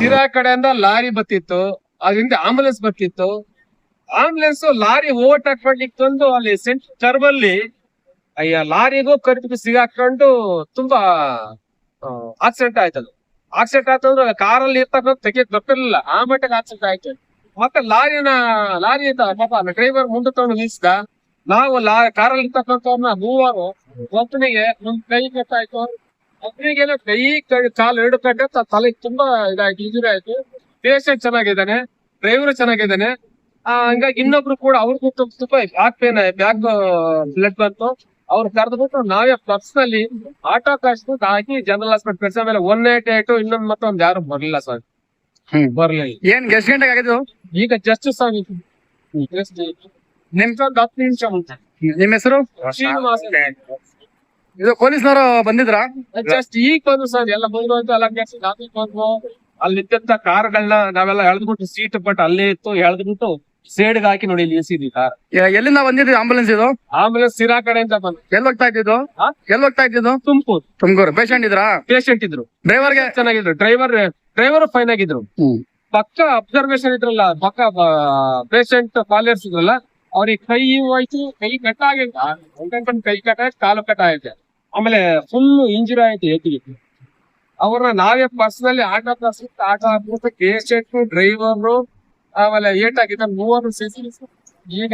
ಸಿರಾ ಕಡೆಯಿಂದ ಲಾರಿ ಬತ್ತಿತ್ತು ಅದರಿಂದ ಆಂಬುಲೆನ್ಸ್ ಬರ್ತಿತ್ತು. ಆಂಬುಲೆನ್ಸ್ ಲಾರಿ ಓವರ್ಟೇಕ್ ಮಾಡ್ಲಿಕ್ಕೆ ತಂದು ಅಲ್ಲಿ ಸೆಂಟ್ ಟರ್ಬಲ್ಲಿ ಅಯ್ಯ, ಲಾರಿಗೂ ಕರ್ಪಿಗೆ ಸಿಗಾಕೊಂಡು ತುಂಬಾ ಆಕ್ಸಿಡೆಂಟ್ ಆಯ್ತದು. ಆಕ್ಸಿಡೆಂಟ್ ಆಯ್ತಂದ್ರೆ ಕಾರಲ್ಲಿ ಇರ್ತಕ್ಕಂಥ ತೆಗೆ ಗೊತ್ತಿರ್ಲಿಲ್ಲ ಆ ಮಟ್ಟಿಗೆ ಆಕ್ಸಿಡೆಂಟ್ ಆಯ್ತು. ಮತ್ತೆ ಲಾರಿನ, ಲಾರಿ ಪಾಪ ಡ್ರೈವರ್ ಮುಂದೆ ತಗೊಂಡು ನಿಲ್ಸಿದ. ನಾವು ಲಾ ಕಾರಲ್ಲಿ ಇರ್ತಕ್ಕಂಥವ್ರನ್ನ ಮೂವರು ಒಬ್ಬನಿಗೆ ಒಂದ್ ಕೈ ಕಟ್ಟಾಯ್ತು ಒಬ್ಬನಿಗೆ ಕೈ ಕಾಲು ಎರಡು ಕಡೆ ತಲೆ ತುಂಬಾ ಇದಾಯ್ತು ಇಂಜುರಿ ಆಯ್ತು. ಪೇಷಂಟ್ ಚೆನ್ನಾಗಿದ್ದಾನೆ ಡ್ರೈವರ್ ಚೆನ್ನಾಗಿದ್ದಾನೆ. ಆ, ಹಂಗಾಗಿ ಇನ್ನೊಬ್ರು ಕೂಡ ಅವ್ರಿಗೂ ತುಂಬ ಬ್ಯಾಕ್ ಪೇನ್ ಬ್ಯಾಕ್ ಬ್ಲಡ್ ಬಂತು. ಅವ್ರು ಕರೆದ್ಬಿಟ್ಟು ನಾವೇ ಪರ್ಸ್ನಲ್ಲಿ ಆಟೋ ಕಾಸ್ಟ್ ಹಾಕಿ ಜನರಲ್ ಹಾಸ್ಪಿಟಲ್ ಕಳ್ಸ ಮೇಲೆ ಒನ್ ಏಟ್ ಏಟ್ ಇನ್ನೊಂದ್ ಮತ್ತೊಂದ್ ಯಾರು ಬರ್ಲಿಲ್ಲ ಸರ್ ಹ್ಮ್. ಬರ್ಲಿಲ್ಲ. ಏನ್ ಎಷ್ಟ್ ಗಂಟೆಗೆ ಆಗಿದ್ದು? ಈಗ ಜಸ್ಟ್ ಸರ್ ನಿಮ್ಗೊಂದು ಹತ್ತು ನಿಮಿಷ ಮುಂಚೆ ನಿಮ್ ಹೆಸರು? ಶ್ರೀನಿವಾಸ ಇದು ಪೊಲೀಸ್ನವರು ಬಂದಿದ್ರಾ? ಜಸ್ಟ್ ಈಗ ಬಂದ್ರು ಸರ್. ಎಲ್ಲ ಬಂದ್ರು ಅಂತ ಎಲ್ಲ ಕೆಲ್ಸ ನಾವೇ ಬಂದ್ವು ಅಲ್ಲಿ ಇದ್ದಂತ ಕಾರ್ಗಳನ್ನ ನಾವೆಲ್ಲ ಎಳ್ದ್ಬಿಟ್ಟು ಸೀಟ್ ಬಟ್ ಅಲ್ಲೇ ಇತ್ತು ಎಳ್ದ್ಬಿಟ್ಟು ಸೇಡ್ಗೆ ಹಾಕಿ ನೋಡಿ ಇಲ್ಲಿ ನಿಲ್ಸಿದ್ವಿ ಕಾರ್. ಎಲ್ಲಿಂದ ಬಂದಿದ್ವಿ ಆಂಬುಲೆನ್ಸ್ ಇದು? ಆಂಬುಲೆನ್ಸ್ ಸಿರಾ ಕಡೆಯಿಂದ ಬಂದ್ ಎಲ್ಲಿ ಹೋಗ್ತಾ ಇದ್ದಿದ್ದು? ಎಲ್ಲಿ ಹೋಗ್ತಾ ಇದ್ದಿದ್ದು? ತುಮಕೂರು. ತುಮಕೂರು. ಪೇಷಂಟ್ ಇದ್ರ? ಪೇಷಂಟ್ ಇದ್ರು. ಡ್ರೈವರ್ಗೆ ಚೆನ್ನಾಗಿದ್ರು. ಡ್ರೈವರ್ ಡ್ರೈವರ್ ಫೈನ್ ಆಗಿದ್ರು. ಪಕ್ಕ ಅಬ್ಸರ್ವೇಶನ್ ಇದ್ರಲ್ಲ ಪಕ್ಕ ಪೇಷಂಟ್ ಫಾಲೋಯರ್ಸ್ ಇದ್ರಲ್ಲ ಅವ್ರಿಗೆ ಕೈ ಹೋಯ್ತು ಕೈ ಕಟ್ಟಾಗೈತೆ ಕೈ ಕಟ್ಟಾಯ್ತು ಕಾಲು ಕಟ್ಟಾಯ್ತು ಆಮೇಲೆ ಫುಲ್ ಇಂಜುರಿ ಆಯ್ತು ಎತ್ತಿಗೆ ಅವ್ರನ್ನ ನಾವೇ ಪರ್ಸನಲಿ ಆಟೋ ಕ್ಲಾಸ್ ಆಟೋ ಹಾಕ್ಬಿಟ್ಟು ಪೇಷಂಟ್ ಡ್ರೈವರ್ ಆಮೇಲೆ ಏಟ್ ಮೂವರು ಸಿಸಿ ಈಗ